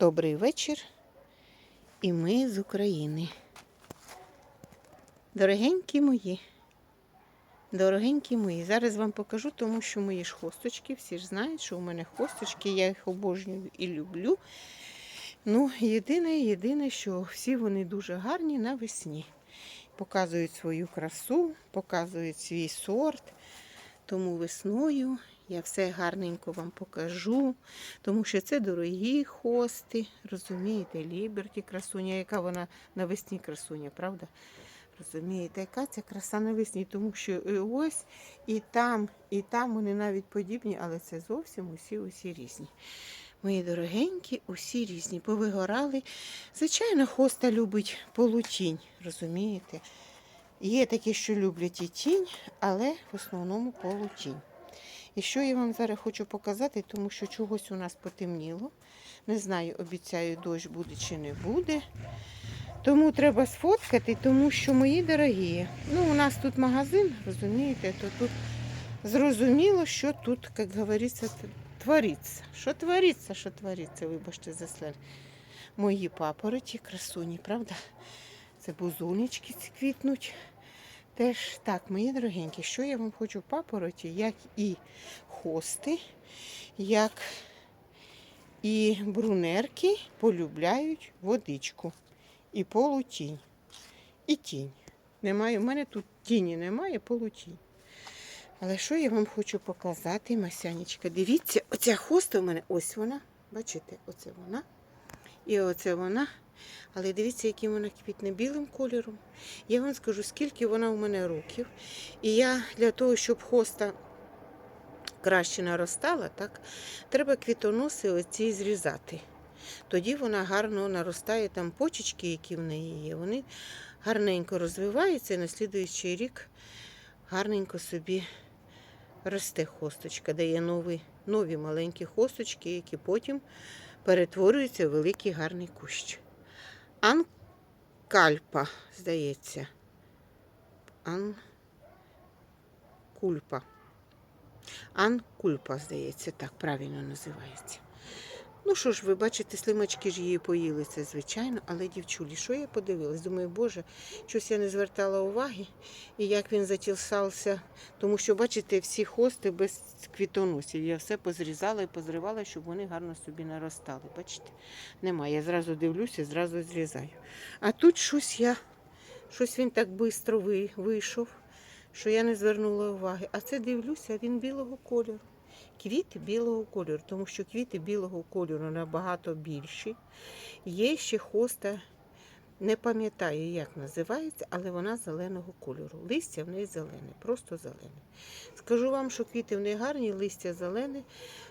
Добрий вечір. І ми з України. Дорогенькі мої. Дорогенькі мої. Зараз вам покажу, тому що мої ж хосточки, всі ж знають, що у мене хосточки, я їх обожнюю і люблю. Ну, єдине, єдине, що всі вони дуже гарні навесні. Показують свою красу, показують свій сорт. Тому весною я все гарненько вам покажу, тому що це дорогі хости. Розумієте, Ліберті красуня, яка вона навесні красуня, правда? Розумієте, яка ця краса навесні, тому що і ось і там, і там вони навіть подібні, але це зовсім усі усі різні. Мої дорогенькі, усі різні, повигорали. Звичайно, хоста любить полутінь, розумієте? Є такі, що люблять і тінь, але в основному полутінь. І що я вам зараз хочу показати, тому що чогось у нас потемніло. Не знаю, обіцяю, дощ буде чи не буде. Тому треба сфоткати, тому що мої дорогі. Ну, у нас тут магазин, розумієте, то тут зрозуміло, що тут, як говориться, твориться. Що твориться, що твориться, вибачте за сленг. Мої папороті, красуні, правда? Це бузунечки ці квітнуть. Теж так, мої дорогенькі, що я вам хочу в папороті, як і хости, як і брунерки полюбляють водичку. І полутінь. І тінь. Немає, у мене тут тіні немає, полутінь. Але що я вам хочу показати, Масянечка? Дивіться, оця хоста у мене, ось вона. Бачите, оце вона. І оце вона. Але дивіться, яким вона квітне білим кольором. Я вам скажу, скільки вона у мене років. І я для того, щоб хоста краще наростала, так, треба квітоноси оці зрізати. Тоді вона гарно наростає, там почечки, які в неї є, вони гарненько розвиваються і на слідуючий рік гарненько собі росте хосточка, дає нові, нові маленькі хосточки, які потім перетворюються в великий гарний кущ. Анкальпа, здається. Анкульпа. Анкульпа, здається, так правильно називається. Ну що ж, ви бачите, слимачки ж її поїли, це звичайно, але дівчулі, що я подивилась? Думаю, боже, щось я не звертала уваги, і як він затілсався, тому що, бачите, всі хости без квітоносів. Я все позрізала і позривала, щоб вони гарно собі наростали. Бачите, немає. Я зразу дивлюся, зразу зрізаю. А тут щось я, щось він так швидко вийшов, що я не звернула уваги. А це дивлюся, він білого кольору квіти білого кольору, тому що квіти білого кольору набагато більші. Є ще хоста, не пам'ятаю, як називається, але вона зеленого кольору. Листя в неї зелене, просто зелене. Скажу вам, що квіти в неї гарні, листя зелене,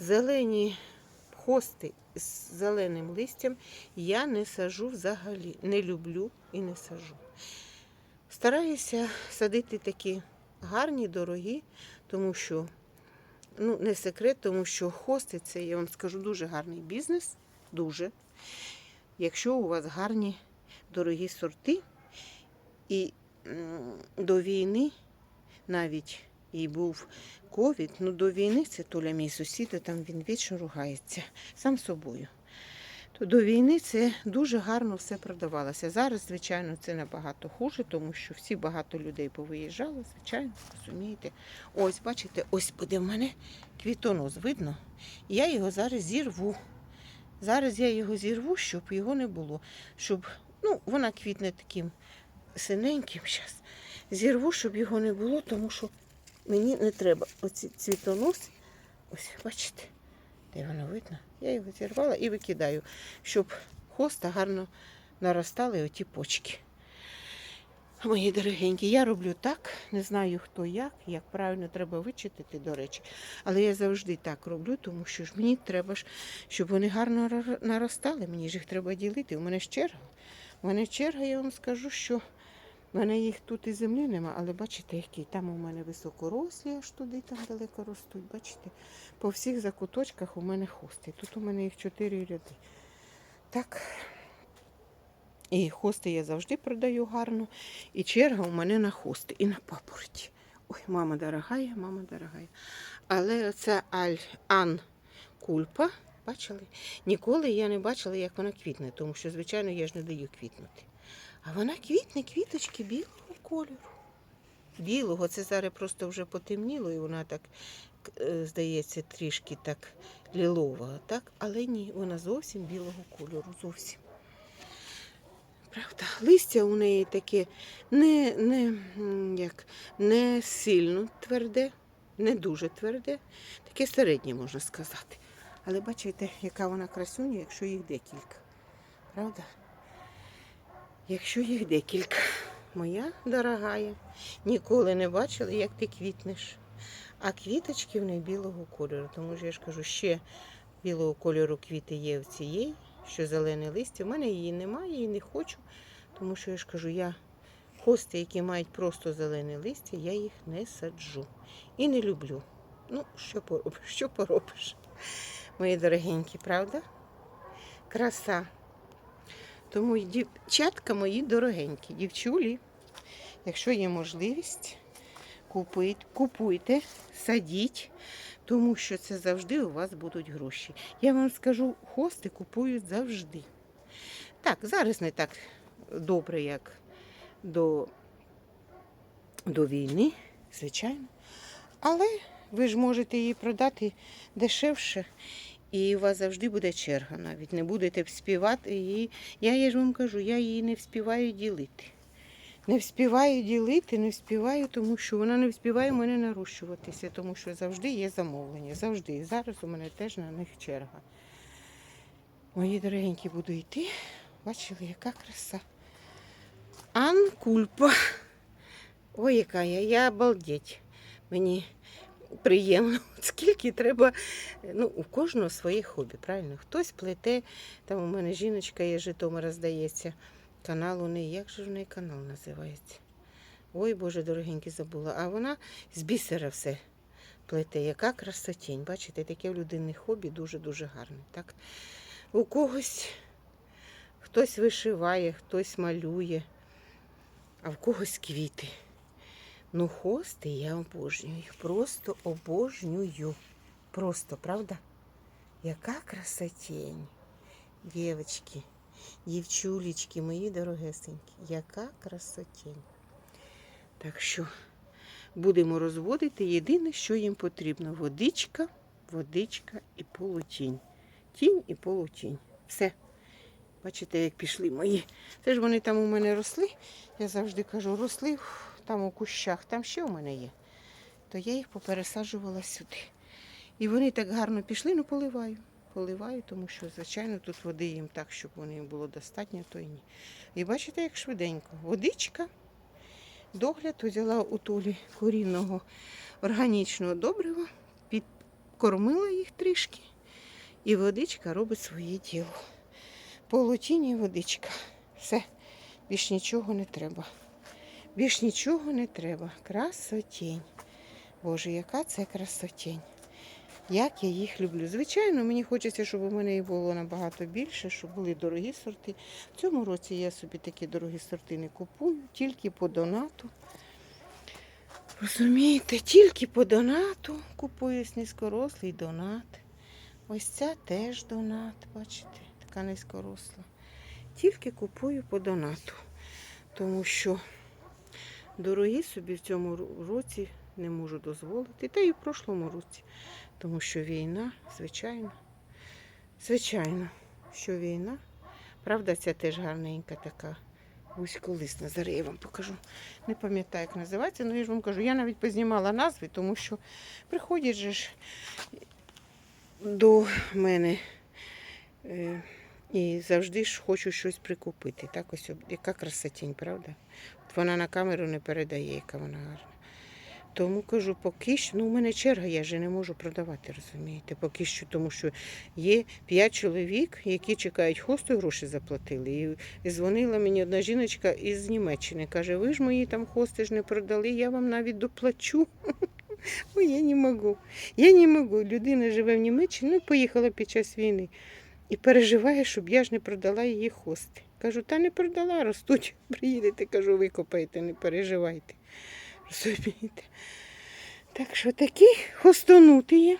зелені хости з зеленим листям я не сажу взагалі, не люблю і не сажу. Стараюся садити такі гарні, дорогі, тому що ну, не секрет, тому що хости це, я вам скажу, дуже гарний бізнес. Дуже. Якщо у вас гарні дорогі сорти, і до війни навіть і був ковід, ну до війни це Толя мій сусід, а там він вічно ругається сам собою. До війни це дуже гарно все продавалося. Зараз, звичайно, це набагато хуже, тому що всі багато людей повиїжджали, звичайно, розумієте. Ось, бачите, ось буде в мене квітонос, видно? Я його зараз зірву. Зараз я його зірву, щоб його не було. Щоб, ну, вона квітне таким синеньким зараз. Зірву, щоб його не було, тому що мені не треба. Оці цвітонос. Ось, бачите, де воно видно? Я його зірвала і викидаю, щоб хоста гарно наростали оті почки. Мої дорогенькі, я роблю так, не знаю хто як, як правильно треба вичитати, до речі. Але я завжди так роблю, тому що ж мені треба ж, щоб вони гарно наростали. Мені ж їх треба ділити. У мене ж черга. У мене черга, я вам скажу, що в мене їх тут і землі нема, але бачите, які там у мене високорослі, аж туди там далеко ростуть. Бачите, по всіх закуточках у мене хости. Тут у мене їх чотири ряди. Так. І хости я завжди продаю гарно. І черга у мене на хости і на папороті. Ой, мама дорогая, мама дорогая. Але це Аль Ан Кульпа Бачили? Ніколи я не бачила, як вона квітне, тому що, звичайно, я ж не даю квітнути. А вона квітне квіточки білого кольору. Білого, це зараз просто вже потемніло, і вона так, е, здається, трішки так лілова, так? Але ні, вона зовсім білого кольору, зовсім. Правда, листя у неї таке не, не, як, не сильно тверде, не дуже тверде, таке середнє, можна сказати. Але бачите, яка вона красуня, якщо їх декілька. Правда? Якщо їх декілька. Моя дорогая, ніколи не бачила, як ти квітнеш. А квіточки в неї білого кольору. Тому що я ж кажу, ще білого кольору квіти є в цієї, що зелене листя. У мене її немає і не хочу. Тому що я ж кажу, я хости, які мають просто зелене листя, я їх не саджу. І не люблю. Ну, що поробиш? Що поробиш? Мої дорогенькі, правда? Краса. Тому дівчатка мої дорогенькі, дівчулі, якщо є можливість, купуйте, купуйте, садіть, тому що це завжди у вас будуть гроші. Я вам скажу, хости купують завжди. Так, зараз не так добре, як до, до війни, звичайно. Але ви ж можете її продати дешевше. І у вас завжди буде черга навіть. Не будете співати її. Я, я ж вам кажу, я її не вспіваю ділити. Не вспіваю ділити, не вспіваю, тому що вона не вспіває мене нарощуватися, тому що завжди є замовлення. Завжди. І зараз у мене теж на них черга. Мої дорогенькі буду йти. Бачили, яка краса. Анкульпа. Ой, яка я, я обалдеть. Мені приємно. Скільки треба. Ну, у кожного своє хобі, правильно? Хтось плете, там у мене жіночка є Житомира, здається. Канал у неї. Як же в неї канал називається? Ой, Боже, дорогенький, забула. А вона з бісера все плете. Яка красотінь. Бачите, таке в людини хобі дуже-дуже гарне. Так? У когось хтось вишиває, хтось малює, а в когось квіти. Ну, хости я обожнюю. Просто обожнюю. Просто, правда? Яка красотень. Дівчатки, дівчулечки, мої дорогесенькі, яка красотень. Так що будемо розводити. Єдине, що їм потрібно водичка, водичка і полутінь. Тінь і полутінь. Все. Бачите, як пішли мої. Це ж вони там у мене росли. Я завжди кажу, росли там у кущах, там ще у мене є. То я їх попересаджувала сюди. І вони так гарно пішли, ну поливаю. Поливаю, тому що, звичайно, тут води їм так, щоб вони було достатньо, то і ні. І бачите, як швиденько. Водичка, догляд взяла у толі корінного органічного добрива, підкормила їх трішки, і водичка робить своє діло. Полутіння і водичка. Все, більш нічого не треба. Більш нічого не треба. Красотень. Боже, яка це красотень. Як я їх люблю. Звичайно, мені хочеться, щоб у мене їх було набагато більше, щоб були дорогі сорти. В цьому році я собі такі дорогі сорти не купую, тільки по донату. Розумієте, тільки по донату купую низькорослий донат. Ось ця теж донат, бачите, така низькоросла. Тільки купую по донату, тому що дорогі собі в цьому році не можу дозволити. Та і в прошлому році. Тому що війна, звичайно, звичайно, що війна. Правда, ця теж гарненька така. Вузьколисна. Зараз я вам покажу. Не пам'ятаю, як називається, але я ж вам кажу, я навіть познімала назви, тому що приходять же ж до мене е, і завжди ж хочу щось прикупити. Так ось, яка красотінь, правда? Вона на камеру не передає, яка вона гарна. Тому кажу, поки що, ну у мене черга, я вже не можу продавати, розумієте, поки що, тому що є п'ять чоловік, які чекають хосту, гроші заплатили. І дзвонила мені одна жіночка із Німеччини. Каже, ви ж мої там хости ж не продали, я вам навіть доплачу. Ой, я не можу. Я не можу. Людина живе в Німеччині, ну поїхала під час війни і переживає, щоб я ж не продала її хости. Кажу, та не продала, ростуть. Приїдете, кажу, викопаєте, не переживайте. Розумієте? Так що такі хостонуті є.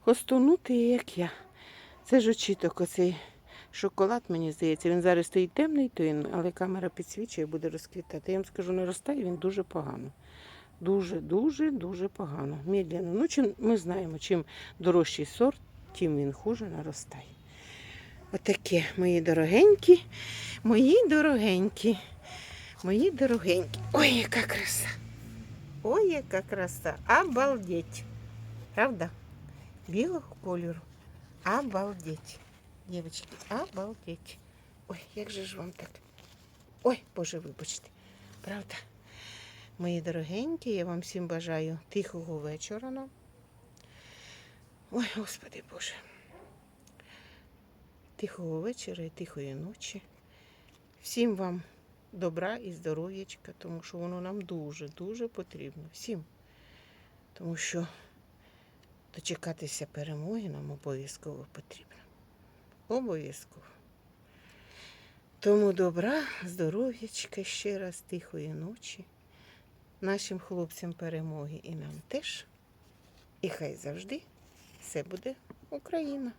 Хостонуті, як я. Це ж очіток, оцей шоколад, мені здається. Він зараз стоїть темний, то але камера підсвічує, буде розквітати. Я вам скажу, наростає він дуже погано. Дуже, дуже, дуже погано. Медленно. Ну, чим ми знаємо, чим дорожчий сорт, тим він хуже наростає. Отаке, мої дорогенькі, мої дорогенькі, мої дорогенькі. Ой, яка краса! Ой, яка краса! Обалдеть! Правда? Білого кольору. Обалдеть. Дівчатки, обалдеть. Ой, як же ж вам так? Ой, Боже, вибачте. Правда? Мої дорогенькі, я вам всім бажаю тихого вечора. Ой, Господи Боже. Тихого вечора і тихої ночі. Всім вам добра і здоров'ячка, тому що воно нам дуже-дуже потрібно. Всім. Тому що дочекатися перемоги нам обов'язково потрібно. Обов'язково. Тому добра, здоров'ячка ще раз, тихої ночі. Нашим хлопцям перемоги і нам теж. І хай завжди все буде Україна.